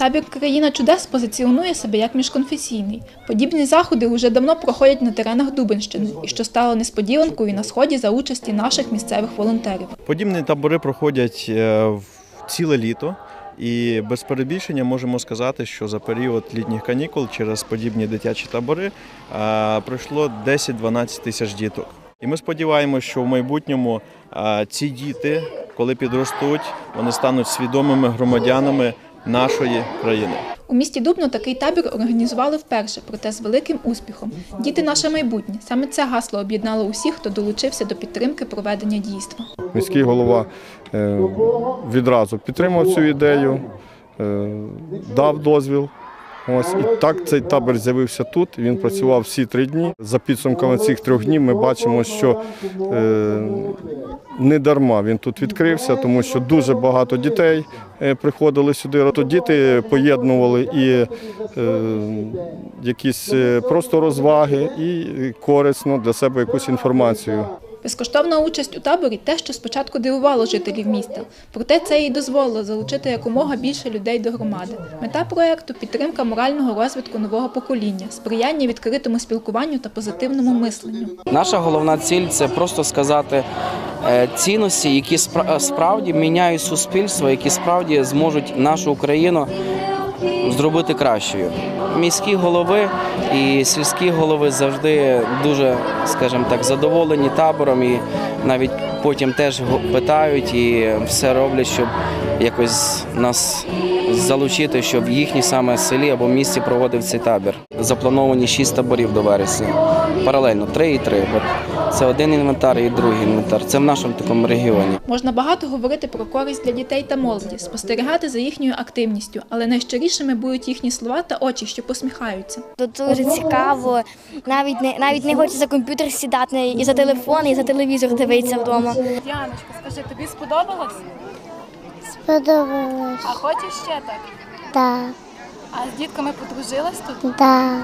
Табір Країна чудес позиціонує себе як міжконфесійний. Подібні заходи уже давно проходять на теренах Дубенщини, і що стало несподіванкою на сході за участі наших місцевих волонтерів. Подібні табори проходять е, в ціле літо, і без перебільшення можемо сказати, що за період літніх канікул через подібні дитячі табори е, пройшло 10-12 тисяч діток. І ми сподіваємося, що в майбутньому е, ці діти, коли підростуть, вони стануть свідомими громадянами нашої країни. У місті Дубно такий табір організували вперше, проте з великим успіхом. Діти наше майбутнє. Саме це гасло об'єднало усіх, хто долучився до підтримки проведення дійства. Міський голова е, відразу підтримав цю ідею, е, дав дозвіл. Ось і так цей табір з'явився тут. Він працював всі три дні. За підсумками цих трьох днів ми бачимо, що е, не дарма він тут відкрився, тому що дуже багато дітей е, приходили сюди. То діти поєднували і е, якісь е, просто розваги, і корисно для себе якусь інформацію. Безкоштовна участь у таборі те, що спочатку дивувало жителів міста. Проте це і дозволило залучити якомога більше людей до громади. Мета проекту підтримка морального розвитку нового покоління, сприяння відкритому спілкуванню та позитивному мисленню. Наша головна ціль це просто сказати е, цінності, які спра- справді міняють суспільство, які справді зможуть нашу Україну зробити кращою. Міські голови і сільські голови завжди дуже, скажімо так, задоволені табором і навіть потім теж питають і все роблять, щоб якось нас залучити, щоб в їхній саме селі або місті проводив цей табір. Заплановані шість таборів до вересня. Паралельно три і три. Це один інвентар і другий інвентар. Це в нашому такому регіоні. Можна багато говорити про користь для дітей та молоді, спостерігати за їхньою активністю, але найщирішими будуть їхні слова та очі, що посміхаються. Тут дуже цікаво. Навіть не навіть не хочу за комп'ютер сідати і за телефон, і за телевізор дивитися вдома. Діаночка, скажи, тобі сподобалось? Сподобалось. А хочеш ще так? Так, А з дітками подружилась тут? так.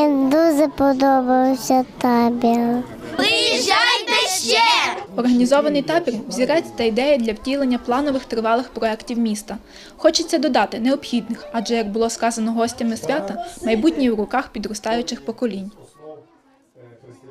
Мені дуже подобався табір. Приїжджайте! Організований табір взірець та ідея для втілення планових тривалих проєктів міста. Хочеться додати необхідних, адже як було сказано гостями свята, майбутнє в руках підростаючих поколінь.